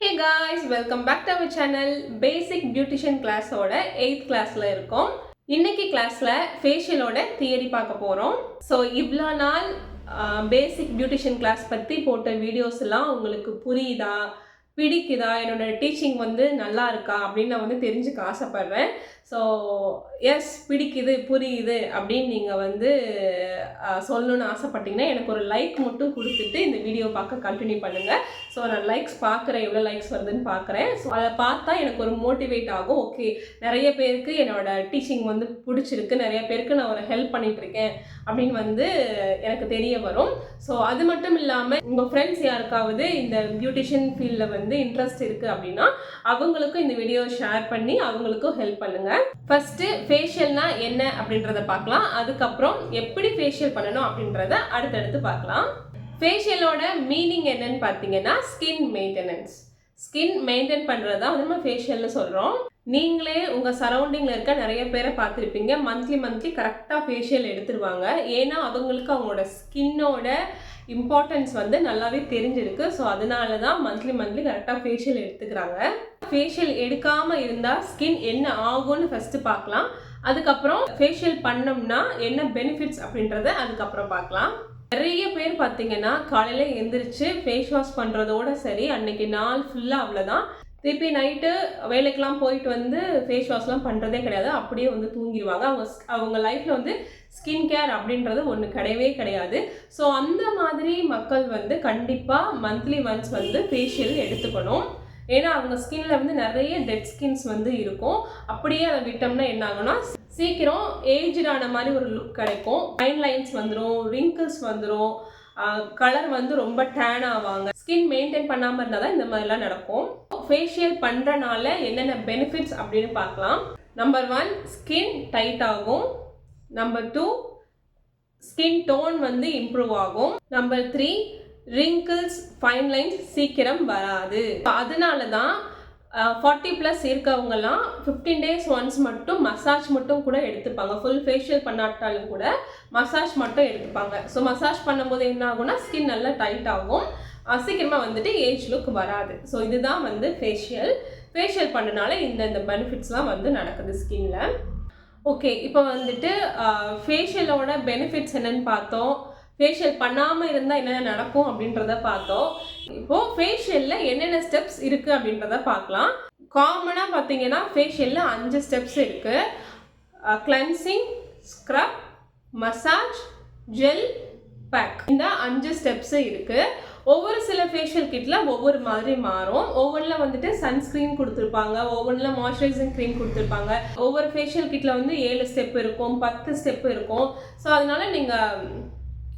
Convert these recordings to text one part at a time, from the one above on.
Hey guys welcome back to our channel basic beautician கிளாஸோட eighth கிளாஸில் இருக்கோம். இன்னைக்கு கிளாஸில் ஃபேஷியலோட தியரி பார்க்க போகிறோம் ஸோ இவ்வளோ நாள் பேசிக் பியூட்டிஷியன் கிளாஸ் பற்றி போட்ட வீடியோஸ் எல்லாம் உங்களுக்கு புரியுதா? பிடிக்குதா? என்னோட டீச்சிங் வந்து நல்லா இருக்கா? அப்படின்னு நான் வந்து தெரிஞ்சுக்க ஆசைப்பட்றேன். ஸோ எஸ் பிடிக்குது புரியுது அப்படின்னு நீங்கள் வந்து சொல்லணும்னு ஆசைப்பட்டீங்கன்னா எனக்கு ஒரு லைக் மட்டும் கொடுத்துட்டு இந்த வீடியோ பார்க்க கண்டினியூ பண்ணுங்கள் ஸோ நான் லைக்ஸ் பார்க்குறேன் எவ்வளோ லைக்ஸ் வருதுன்னு பார்க்குறேன். ஸோ அதை பார்த்தா எனக்கு ஒரு மோட்டிவேட் ஆகும். ஓகே நிறைய பேருக்கு என்னோட டீச்சிங் வந்து பிடிச்சிருக்கு. நிறைய பேருக்கு நான் ஒரு ஹெல்ப் பண்ணிகிட்ருக்கேன் அப்படின்னு வந்து எனக்கு தெரிய வரும். ஸோ அது மட்டும் இல்லாமல் உங்கள் ஃப்ரெண்ட்ஸ் யாருக்காவது இந்த பியூட்டிஷியன் ஃபீல்டில் வந்து இன்ட்ரெஸ்ட் இருக்குது அப்படின்னா அவங்களுக்கும் இந்த வீடியோ ஷேர் பண்ணி அவங்களுக்கும் ஹெல்ப் பண்ணுங்கள் ஃபஸ்ட்டு ஃபேஷியல்னா என்ன அப்படின்றத பார்க்கலாம். அதுக்கப்புறம் எப்படி ஃபேஷியல் பண்ணணும் அப்படின்றத அடுத்தடுத்து பார்க்கலாம். ஃபேஷியலோட மீனிங் என்னன்னு பார்த்தீங்கன்னா ஸ்கின் மெயின்டெனன்ஸ் ஸ்கின் மெயின்டைன் பண்ணுறது தான் வந்து நம்ம ஃபேஷியல்னு சொல்கிறோம் நீங்களே உங்கள் சரௌண்டிங்கில் இருக்க நிறைய பேரை பார்த்துருப்பீங்க. மந்த்லி மந்த்லி கரெக்டாக ஃபேஷியல் எடுத்துருவாங்க. ஏன்னா அவங்களுக்கு அவங்களோட ஸ்கின்னோட இம்பார்ட்டன்ஸ் வந்து நல்லாவே தெரிஞ்சிருக்கு. ஸோ அதனால தான் மந்த்லி மந்த்லி கரெக்டாக ஃபேஷியல் எடுத்துக்கிறாங்க. ஃபேஷியல் எடுக்காமல் இருந்தால் ஸ்கின் என்ன ஆகும்னு ஃபஸ்ட்டு பார்க்கலாம். அதுக்கப்புறம் ஃபேஷியல் பண்ணோம்னா என்ன பெனிஃபிட்ஸ் அப்படின்றத அதுக்கப்புறம் பார்க்கலாம். நிறைய பேர் பார்த்தீங்கன்னா காலையில் எந்திரிச்சு ஃபேஸ் வாஷ் பண்ணுறதோட சரி அன்னைக்கு நாள் ஃபுல்லாக அவ்வளோதான் திருப்பி நைட்டு வேலைக்கெல்லாம் போயிட்டு வந்து ஃபேஸ் வாஷ்லாம் பண்ணுறதே கிடையாது. அப்படியே வந்து தூங்கிடுவாங்க. அவங்க அவங்க லைஃப்பில் வந்து ஸ்கின் கேர் அப்படின்றது ஒன்று கிடையவே கிடையாது. ஸோ அந்த மாதிரி மக்கள் வந்து கண்டிப்பாக மந்த்லி ஒன்ஸ் வந்து ஃபேஷியல் எடுத்துக்கணும். ஏன்னா அவங்க ஸ்கின்ல வந்து நிறைய டெட் ஸ்கின்ஸ் வந்து இருக்கும். அப்படியே அதை விட்டோம்னா என்ன ஆகும்னா சீக்கிரம் ஏஜ்டான மாதிரி ஒரு லுக் கிடைக்கும். ஃபைன் லைன்ஸ் வந்துடும் ரிங்கிள்ஸ் வந்துடும் கலர் வந்து ரொம்ப டேன் ஆவாங்க. ஸ்கின் மெயின்டைன் பண்ணாமல் இருந்தால் தான் இந்த மாதிரிலாம் நடக்கும். ஃபேஷியல் பண்ணுறனால என்னென்ன பெனிஃபிட்ஸ் அப்படின்னு பார்க்கலாம். நம்பர் ஒன் ஸ்கின் டைட் ஆகும். நம்பர் டூ ஸ்கின் டோன் வந்து இம்ப்ரூவ் ஆகும். Number three wrinkles fine lines சீக்கிரம் வராது. அதனால தான் ஃபார்ட்டி ப்ளஸ் இருக்கவங்கலாம் ஃபிஃப்டீன் டேஸ் ஒன்ஸ் மட்டும் மசாஜ் மட்டும் கூட எடுத்துப்பாங்க. ஃபுல் ஃபேஷியல் பண்ணாட்டாலும் கூட மசாஜ் மட்டும் எடுத்துப்பாங்க. ஸோ மசாஜ் பண்ணும்போது என்ன ஆகும்னா ஸ்கின் நல்லா டைட் ஆகும். சீக்கிரமாக வந்துட்டு ஏஜ் லுக் வராது. ஸோ இதுதான் வந்து ஃபேஷியல் ஃபேஷியல் பண்ணனால இந்த இந்த பெனிஃபிட்ஸ்லாம் வந்து நடக்குது ஸ்கின்ல ஓகே இப்போ வந்துட்டு ஃபேஷியலோட பெனிஃபிட்ஸ் என்னன்னு பார்த்தோம். ஃபேஷியல் பண்ணாமல் இருந்தால் என்னென்ன நடக்கும் அப்படின்றத பார்த்தோம். இப்போது ஃபேஷியலில் என்னென்ன ஸ்டெப்ஸ் இருக்குது அப்படின்றத பார்க்கலாம். காமனாக பார்த்தீங்கன்னா ஃபேஷியலில் அஞ்சு ஸ்டெப்ஸ் இருக்குது cleansing scrub massage gel pack இந்த அஞ்சு ஸ்டெப்ஸு இருக்குது ஒவ்வொரு சில ஃபேஷியல் கிட்டில் ஒவ்வொரு மாதிரி மாறும். ஒவ்வொன்றில் வந்துட்டு சன்ஸ்க்ரீன் கொடுத்துருப்பாங்க. ஒவ்வொன்றில் மாய்ஸ்சரைசிங் க்ரீம் கொடுத்துருப்பாங்க. ஒவ்வொரு ஃபேஷியல் கிட்டில் வந்து ஏழு ஸ்டெப் இருக்கும் பத்து ஸ்டெப் இருக்கும். ஸோ அதனால நீங்கள்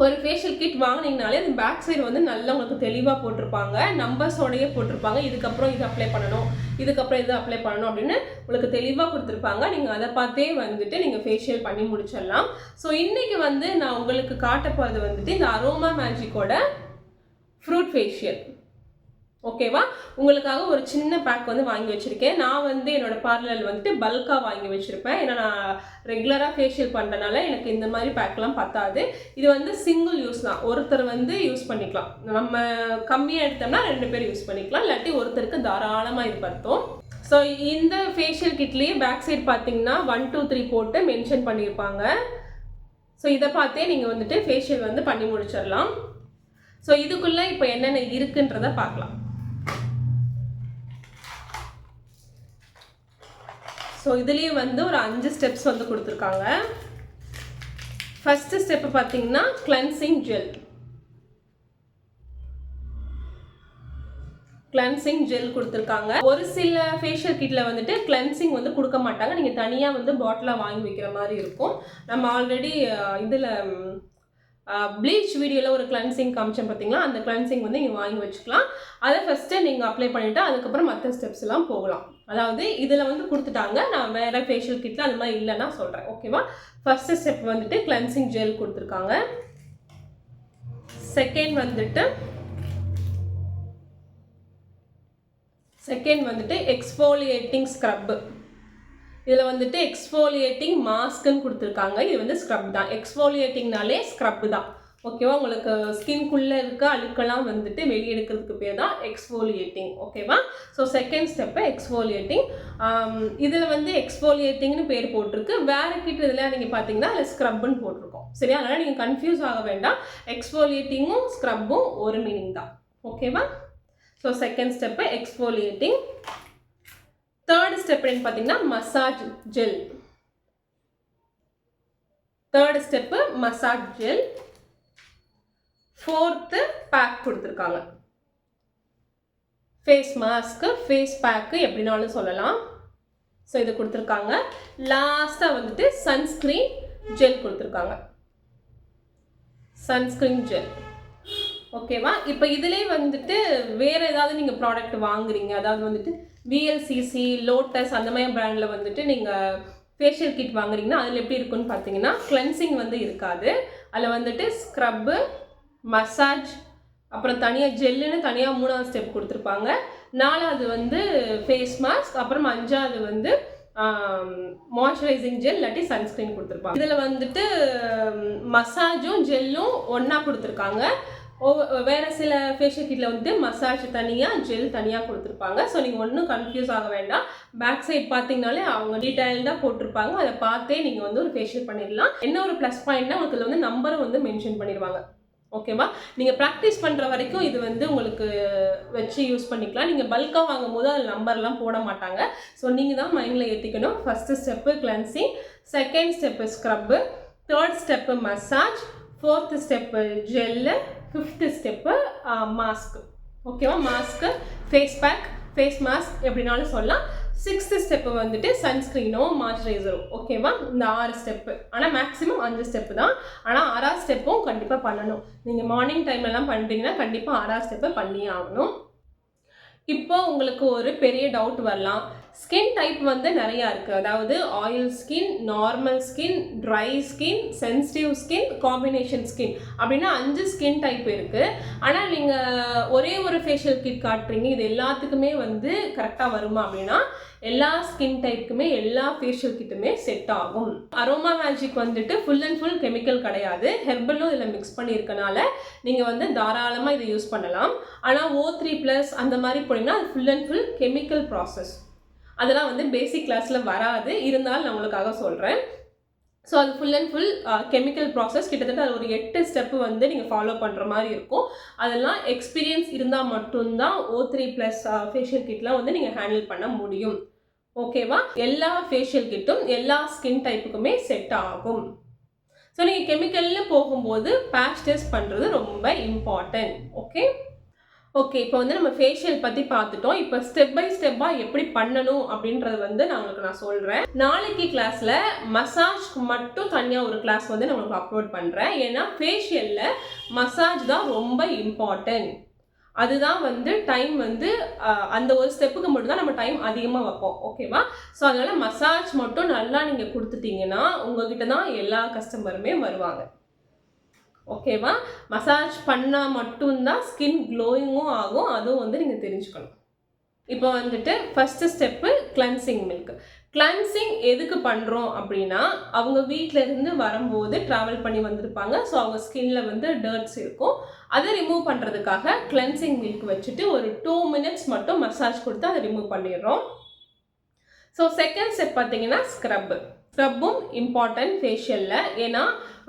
ஒரு ஃபேஷியல் கிட் வாங்குனீங்கனாலே அது பேக் சைடு வந்து நல்லா உங்களுக்கு தெளிவாக போட்டிருப்பாங்க. நம்பர்ஸோடையே போட்டிருப்பாங்க. இதுக்கப்புறம் இது அப்ளை பண்ணணும். இதுக்கப்புறம் இது அப்ளை பண்ணணும் அப்படின்னு உங்களுக்கு தெளிவாக கொடுத்துருப்பாங்க. நீங்கள் அதை பார்த்தே வந்துட்டு நீங்கள் ஃபேஷியல் பண்ணி முடிச்சிடலாம். ஸோ இன்றைக்கி வந்து நான் உங்களுக்கு காட்ட போகிறது வந்துட்டு இந்த அரோமா மேஜிக்கோட ஃப்ரூட் ஃபேஷியல் ஓகேவா உங்களுக்காக ஒரு சின்ன பேக் வந்து வாங்கி வச்சுருக்கேன். நான் வந்து என்னோட பார்லரில் வந்துட்டு பல்காக வாங்கி வச்சுருப்பேன். ஏன்னா நான் ரெகுலராக ஃபேஷியல் பண்ணுறனால எனக்கு இந்த மாதிரி பேக்லாம் பத்தாது. இது வந்து சிங்கிள் யூஸ் தான். ஒருத்தர் வந்து யூஸ் பண்ணிக்கலாம். நம்ம கம்மியாக எடுத்தோம்னா ரெண்டு பேர் யூஸ் பண்ணிக்கலாம். இல்லாட்டி ஒருத்தருக்கு தாராளமாக இது பத்தும். ஸோ இந்த ஃபேஷியல் கிட்லேயே பேக் சைட் பார்த்தீங்கன்னா ஒன் டூ த்ரீ போட்டு மென்ஷன் பண்ணியிருப்பாங்க ஸோ இதை பார்த்தே நீங்கள் வந்துட்டு ஃபேஷியல் வந்து பண்ணி முடிச்சிடலாம் ஸோ இதுக்குள்ளே இப்போ என்னென்ன இருக்குன்றதை பார்க்கலாம். ஸோ இதுலேயும் வந்து ஒரு அஞ்சு ஸ்டெப்ஸ் வந்து கொடுத்துருக்காங்க. ஃபஸ்ட்டு ஸ்டெப்பு பார்த்தீங்கன்னா கிளன்சிங் ஜெல் கிளன்சிங் ஜெல் கொடுத்துருக்காங்க. ஒரு சில ஃபேஷியல் கிட்டில் வந்துட்டு கிளன்சிங் வந்து கொடுக்க மாட்டாங்க. நீங்கள் தனியாக வந்து பாட்டிலாக வாங்கி வைக்கிற மாதிரி இருக்கும். நம்ம ஆல்ரெடி இதில் ப்ளீச் வீடியோவில் ஒரு கிளன்சிங் காமிச்சேன் பார்த்தீங்களா அந்த கிளன்சிங் வந்து நீங்கள் வாங்கி வச்சுக்கலாம். அதை ஃபஸ்ட்டு நீங்கள் அப்ளை பண்ணிவிட்டு அதுக்கப்புறம் மற்ற ஸ்டெப்ஸ் எல்லாம் போகலாம். அதாவது இதில் வந்து கொடுத்துட்டாங்க. நான் வேறு ஃபேஷியல் கிட்டில் அது மாதிரி இல்லைன்னா சொல்கிறேன் ஓகேவா ஃபஸ்ட்டு ஸ்டெப் வந்துட்டு கிளன்சிங் ஜெல் கொடுத்துருக்காங்க. செகண்ட் வந்துட்டு செகண்ட் வந்துட்டு எக்ஸ்ஃபோலியேட்டிங் ஸ்க்ரப்பு இதில் வந்துட்டு எக்ஸ்ஃபோலியேட்டிங் மாஸ்க்குன்னு கொடுத்துருக்காங்க. இது வந்து ஸ்க்ரப் தான். எக்ஸ்ஃபோலியேட்டிங்னாலே ஸ்க்ரப் தான். ஓகேவா உங்களுக்கு ஸ்கின்குள்ளே இருக்க அழுக்கெல்லாம் வந்துட்டு வெளியே எடுக்கிறதுக்கு பேர் தான் எக்ஸ்ஃபோலியேட்டிங் ஓகேவா ஸோ செகண்ட் ஸ்டெப்பு எக்ஸ்ஃபோலியேட்டிங் இதில் வந்து எக்ஸ்ஃபோலியேட்டிங்னு பேர் போட்டிருக்கு. வேற கிட்ட இதில் நீங்கள் பார்த்தீங்கன்னா அதில் ஸ்க்ரப்னு போட்டிருக்கோம். சரியா? அதனால் நீங்கள் கன்ஃபியூஸ் ஆக வேண்டாம். எக்ஸ்ஃபோலியேட்டிங்கும் ஸ்க்ரப்பும் ஒரு மீனிங் தான். ஓகேவா so second step exfoliating third step என்னன்னு பார்த்தீங்கன்னா massage gel third step massage gel fourth pack கொடுத்துருக்காங்க. ஃபேஸ் மாஸ்க்கு ஃபேஸ் பேக்கு எப்படினாலும் சொல்லலாம். ஸோ இது கொடுத்துருக்காங்க. லாஸ்ட்டாக வந்துட்டு சன்ஸ்க்ரீன் ஜெல் கொடுத்துருக்காங்க. சன்ஸ்க்ரீன் ஜெல் ஓகேவா இப்போ இதிலே வந்துட்டு வேறு ஏதாவது நீங்கள் ப்ராடக்ட் வாங்குறீங்க. அதாவது வந்துட்டு விஎல்சிசி லோட்டஸ் அந்த மாதிரி ப்ராண்டில் வந்துட்டு நீங்கள் ஃபேஷியல் கிட் வாங்குறீங்கன்னா அதில் எப்படி இருக்குன்னு பார்த்தீங்கன்னா கிளென்சிங் வந்து இருக்காது. அதில் வந்துட்டு ஸ்க்ரப்பு மசாஜ் அப்புறம் தனியாக ஜெல்லுன்னு தனியாக மூணாவது ஸ்டெப் கொடுத்துருப்பாங்க. நாலாவது வந்து ஃபேஸ் மாஸ்க் அப்புறம் அஞ்சாவது வந்து மாய்ஸ்சரைசிங் ஜெல் இல்லாட்டி சன்ஸ்க்ரீன் கொடுத்துருப்பாங்க. இதில் வந்துட்டு மசாஜும் ஜெல்லும் ஒன்றா கொடுத்துருக்காங்க. வேறு சில ஃபேஷியல் கிட்டில் வந்து மசாஜ் தனியாக ஜெல் தனியாக கொடுத்துருப்பாங்க. ஸோ நீங்கள் ஒன்றும் கன்ஃபியூஸ் ஆக வேண்டாம். பேக் சைட் பார்த்தீங்கனாலே அவங்க டீட்டெயில்டாக போட்டிருப்பாங்க. அதை பார்த்தே நீங்கள் வந்து ஒரு ஃபேஷியல் பண்ணிடலாம். என்ன ஒரு ப்ளஸ் பாயிண்ட்னா உங்களுக்கு இதில் வந்து நம்பரும் வந்து மென்ஷன் பண்ணிடுவாங்க. ஓகேவா நீங்கள் ப்ராக்டிஸ் பண்ணுற வரைக்கும் இது வந்து உங்களுக்கு வச்சு யூஸ் பண்ணிக்கலாம். நீங்கள் பல்காக வாங்கும் போது அதில் நம்பர்லாம் போட மாட்டாங்க. ஸோ நீங்கள் தான் மைண்டில் ஏற்றிக்கணும் first step cleansing second step scrub third step massage fourth step gel fifth step mask ஓகேவா mask face pack face mask எப்படினாலும் சொல்லலாம். சிக்ஸ்த்து ஸ்டெப்பு வந்துட்டு சன்ஸ்க்ரீனோ மாய்ஸ்சரைசரோ ஓகேவா இந்த ஆறு ஸ்டெப்பு ஆனால் மேக்ஸிமம் அஞ்சு ஸ்டெப்பு தான். ஆனால் ஆறாவது ஸ்டெப்பும் கண்டிப்பாக பண்ணணும். நீங்கள் மார்னிங் டைம்லலாம் பண்ணுறீங்கன்னா கண்டிப்பாக ஆறாவது ஸ்டெப்பை பண்ணியே ஆகணும். இப்போ உங்களுக்கு ஒரு பெரிய டவுட் வரலாம். ஸ்கின் டைப் வந்து நிறையா இருக்குது அதாவது oil skin normal skin dry skin sensitive skin combination skin அப்படின்னா அஞ்சு ஸ்கின் டைப் இருக்குது ஆனால் நீங்கள் ஒரே ஒரு ஃபேஷியல் கிட் காட்டுறீங்க இது எல்லாத்துக்குமே வந்து கரெக்டாக வருமா அப்படின்னா எல்லா ஸ்கின் டைப்புக்குமே எல்லா ஃபேஷியல் கிட்டுமே செட் ஆகும். அரோமா மேஜிக் வந்துட்டு ஃபுல் அண்ட் ஃபுல் கெமிக்கல் கிடையாது. ஹெர்பலும் இதில் மிக்ஸ் பண்ணியிருக்கனால நீங்கள் வந்து தாராளமாக இதை யூஸ் பண்ணலாம். ஆனால் ஓ த்ரீ ப்ளஸ் அந்த மாதிரி போனீங்கன்னா அது full and full chemical process அதெல்லாம் வந்து பேசிக் கிளாஸில் வராது. இருந்தாலும் நான் உங்களுக்காக சொல்கிறேன் ஸோ அது full and full chemical process கிட்டத்தட்ட அது ஒரு எட்டு ஸ்டெப்பு வந்து நீங்கள் ஃபாலோ பண்ணுற மாதிரி இருக்கும். அதெல்லாம் எக்ஸ்பீரியன்ஸ் இருந்தால் மட்டும்தான் ஓ த்ரீ ப்ளஸ் ஃபேஷியல் கிட்லாம் வந்து நீங்கள் ஹேண்டில் பண்ண முடியும். ஓகேவா எல்லா ஃபேஷியல் கிட்டும் எல்லா ஸ்கின் டைப்புக்குமே செட் ஆகும். ஸோ நீங்கள் கெமிக்கல்னு போகும்போது பேட்ச் டெஸ்ட் பண்ணுறது ரொம்ப இம்பார்ட்டன்ட் ஓகே ஓகே இப்போ வந்து நம்ம ஃபேஷியல் பற்றி பார்த்துட்டோம். இப்போ ஸ்டெப் பை ஸ்டெப்பாக எப்படி பண்ணணும் அப்படின்றது வந்து நான் உங்களுக்கு நான் சொல்கிறேன் நாளைக்கு கிளாஸில் மசாஜ்க்கு மட்டும் தனியாக ஒரு கிளாஸ் வந்து நான் உங்களுக்கு அப்லோட் பண்ணுறேன் ஏன்னா ஃபேஷியலில் மசாஜ் தான் ரொம்ப இம்பார்ட்டன்ட் அதுதான் வந்து டைம் வந்து அந்த ஒரு ஸ்டெப்புக்கு மட்டும் தான் நம்ம டைம் அதிகமாக வைப்போம். ஓகேவா ஸோ அதனால் மசாஜ் மட்டும் நல்லா நீங்கள் கொடுத்துட்டீங்கன்னா உங்ககிட்ட தான் எல்லா கஸ்டமருமே வருவாங்க. ஓகேவா மசாஜ் பண்ணால் மட்டும்தான் ஸ்கின் க்ளோயிங்கும் ஆகும். அதுவும் வந்து நீங்கள் தெரிஞ்சுக்கணும். இப்போ வந்துட்டு first step cleansing milk cleansing எதுக்கு பண்ணுறோம் அப்படின்னா அவங்க வீட்டில் இருந்து வரும்போது ட்ராவல் பண்ணி வந்திருப்பாங்க. ஸோ அவங்க ஸ்கின்ல வந்து டர்ட்ஸ் இருக்கும். அதை ரிமூவ் பண்ணுறதுக்காக கிளன்சிங் மில்க் வச்சுட்டு ஒரு டூ மினிட்ஸ் மட்டும் மசாஜ் கொடுத்து அதை ரிமூவ் பண்ணிடுறோம். ஸோ செகண்ட் ஸ்டெப் பார்த்தீங்கன்னா ஸ்க்ரப்பு ஸ்க்ரப்பும் இம்பார்ட்டன்ட் ஃபேஷியலில் ஏன்னா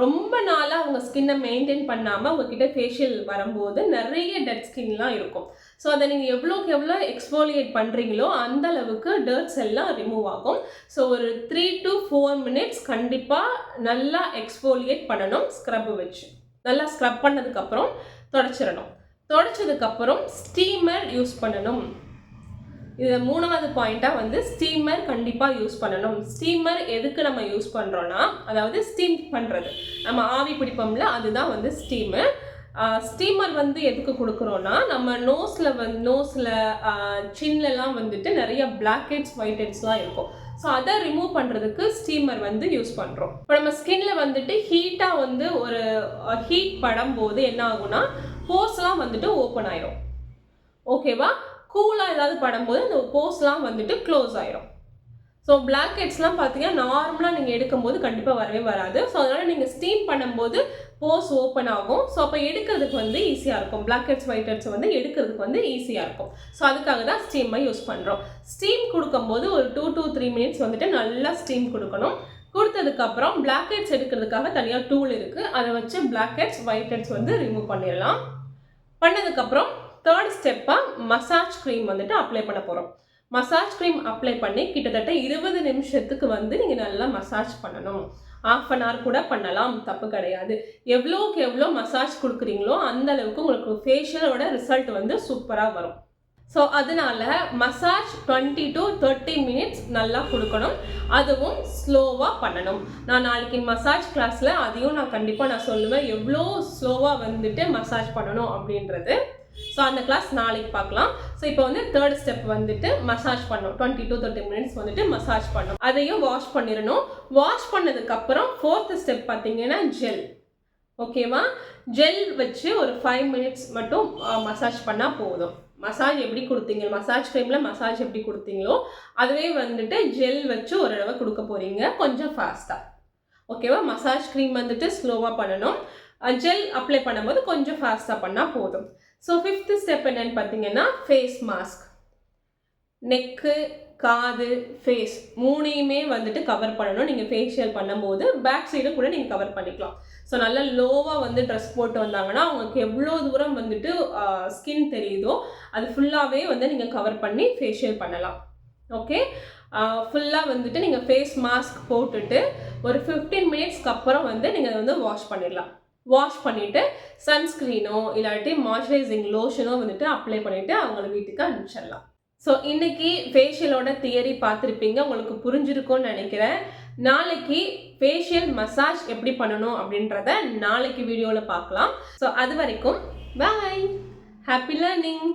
ரொம்ப நாளாக அவங்க ஸ்கின்னை மெயின்டைன் பண்ணாமல் உங்ககிட்ட ஃபேஷியல் வரும்போது நிறைய டெட் ஸ்கின்லாம் இருக்கும். ஸோ அதை நீங்கள் எவ்வளோக்கு எவ்வளோ எக்ஸ்போலியேட் பண்ணுறீங்களோ அந்த அளவுக்கு டர்ட்ஸ் எல்லாம் ரிமூவ் ஆகும். ஸோ ஒரு த்ரீ டு ஃபோர் மினிட்ஸ் கண்டிப்பாக நல்லா எக்ஸ்போலியேட் பண்ணணும் ஸ்க்ரப் வச்சு. நல்லா ஸ்க்ரப் பண்ணதுக்கப்புறம் தொடச்சிடணும். தொடச்சதுக்கப்புறம் ஸ்டீமர் யூஸ் பண்ணணும். இது மூணாவது பாயிண்ட்டாக வந்து ஸ்டீமர் கண்டிப்பாக யூஸ் பண்ணணும். ஸ்டீமர் எதுக்கு நம்ம யூஸ் பண்ணுறோன்னா அதாவது ஸ்டீம் பண்ணுறது நம்ம ஆவி பிடிப்போம்ல அதுதான் வந்து ஸ்டீமு ஸ்டீமர் வந்து எதுக்கு கொடுக்குறோன்னா நம்ம நோஸில் வந்து நோஸில் சின்லலாம் வந்துட்டு நிறைய பிளாக் ஹெட்ஸ் ஒயிட் ஹெட்ஸ்லாம் இருக்கும். ஸோ அதை ரிமூவ் பண்ணுறதுக்கு ஸ்டீமர் வந்து யூஸ் பண்ணுறோம் இப்போ நம்ம ஸ்கின்ல வந்துட்டு ஹீட்டாக வந்து ஒரு ஹீட் படும் போது என்ன ஆகும்னா போர்ஸ்லாம் வந்துட்டு ஓப்பன் ஆயிரும். ஓகேவா கூலாக ஏதாவது படும்போது அந்த போஸ்லாம் வந்துட்டு க்ளோஸ் ஆயிரும். ஸோ ஸோ பிளாக் ஹெட்ஸ்லாம் பார்த்தீங்கன்னா நார்மலாக நீங்கள் எடுக்கும்போது கண்டிப்பாக வரவே வராது. ஸோ அதனால் நீங்கள் ஸ்டீம் பண்ணும்போது போஸ் ஓப்பன் ஆகும். ஸோ அப்போ எடுக்கிறதுக்கு வந்து ஈஸியாக இருக்கும். பிளாக் ஹெட்ஸ் ஒயிட் ஹெட்ஸ் வந்து எடுக்கிறதுக்கு வந்து ஈஸியாக இருக்கும். ஸோ அதுக்காக தான் ஸ்டீமை யூஸ் பண்ணுறோம் ஸ்டீம் கொடுக்கும்போது ஒரு டூ டூ த்ரீ மினிட்ஸ் வந்துட்டு நல்லா ஸ்டீம் கொடுக்கணும். கொடுத்ததுக்கப்புறம் பிளாக் ஹெட்ஸ் எடுக்கிறதுக்காக தனியாக டூல் இருக்குது அதை வச்சு பிளாக் ஹெட்ஸ் ஒயிட் ஹெட்ஸ் வந்து ரிமூவ் பண்ணிடலாம். பண்ணதுக்கப்புறம் தேர்ட் ஸ்டெப்பாக மசாஜ் க்ரீம் வந்துட்டு அப்ளை பண்ண போகிறோம் மசாஜ் க்ரீம் அப்ளை பண்ணி கிட்டத்தட்ட இருபது நிமிஷத்துக்கு வந்து நீங்கள் நல்லா மசாஜ் பண்ணணும். ஆஃப் அன் ஹவர் கூட பண்ணலாம் தப்பு கிடையாது. எவ்வளோக்கு எவ்வளோ மசாஜ் கொடுக்குறீங்களோ அந்த அளவுக்கு உங்களுக்கு ஃபேஷியலோட ரிசல்ட் வந்து சூப்பராக வரும். ஸோ அதனால massage twenty to thirty minutes நல்லா கொடுக்கணும். அதுவும் ஸ்லோவாக பண்ணணும். நான் நாளைக்கு மசாஜ் கிளாஸில் அதையும் நான் கண்டிப்பாக நான் சொல்லுவேன். எவ்வளோ ஸ்லோவாக வந்துட்டு மசாஜ் பண்ணணும் அப்படின்றது. ஸோ அந்த கிளாஸ் நாளைக்கு பார்க்கலாம். ஸோ இப்போ வந்து தேர்ட் ஸ்டெப் வந்துட்டு மசாஜ் பண்ணணும். டுவெண்ட்டி டு தேர்ட்டி மினிட்ஸ் வந்துட்டு மசாஜ் பண்ணணும். அதையும் வாஷ் பண்ணிடணும். வாஷ் பண்ணதுக்கப்புறம் ஃபோர்த்து ஸ்டெப் பார்த்தீங்கன்னா ஜெல் ஓகேவா ஜெல் வச்சு ஒரு ஃபைவ் மினிட்ஸ் மட்டும் மசாஜ் பண்ணால் போதும். மசாஜ் எப்படி கொடுத்தீங்க? மசாஜ் டைமில் மசாஜ் எப்படி கொடுத்தீங்களோ அதுவே வந்துட்டு ஜெல் வச்சு ஒரு தடவை கொடுக்க போகிறீங்க கொஞ்சம் ஃபாஸ்ட்டாக ஓகேவா மசாஜ் க்ரீம் வந்துட்டு ஸ்லோவாக பண்ணணும். ஜெல் அப்ளை பண்ணும்போது கொஞ்சம் ஃபாஸ்ட்டாக பண்ணால் போதும். ஸோ ஃபிஃப்த்து ஸ்டெப் என்னென்னு பார்த்தீங்கன்னா ஃபேஸ் மாஸ்க் நெக்கு காது ஃபேஸ் மூணையுமே வந்துட்டு கவர் பண்ணணும். நீங்கள் ஃபேஷியல் பண்ணும்போது பேக் சைடும் கூட நீங்கள் கவர் பண்ணிக்கலாம். ஸோ நல்லா லோவாக வந்து ட்ரெஸ் போட்டு வந்தாங்கன்னா அவங்களுக்கு எவ்வளோ தூரம் வந்துட்டு ஸ்கின் தெரியுதோ அது ஃபுல்லாகவே வந்து நீங்கள் கவர் பண்ணி ஃபேஷியல் பண்ணலாம். ஓகே ஃபுல்லாக வந்துட்டு நீங்கள் ஃபேஸ் மாஸ்க் போட்டுட்டு ஒரு ஃபிஃப்டீன் மினிட்ஸ்க்கு அப்புறம் வந்து நீங்கள் வந்து வாஷ் பண்ணிடலாம். வாஷ் பண்ணிவிட்டு சன்ஸ்க்ரீனோ இல்லாட்டி மாய்ஸ்சரைசிங் லோஷனோ வந்துட்டு அப்ளை பண்ணிவிட்டு அவங்கள வீட்டுக்கு அனுப்பிச்சிடலாம். ஸோ இன்னைக்கு ஃபேஷியலோட தியரி பார்த்துருப்பீங்க உங்களுக்கு புரிஞ்சிருக்கும்னு நினைக்கிறேன். நாளைக்கு ஃபேஷியல் மசாஜ் எப்படி பண்ணணும் அப்படின்றத நாளைக்கு வீடியோவில் பார்க்கலாம். ஸோ அது வரைக்கும் பாய் ஹாப்பி லேர்னிங்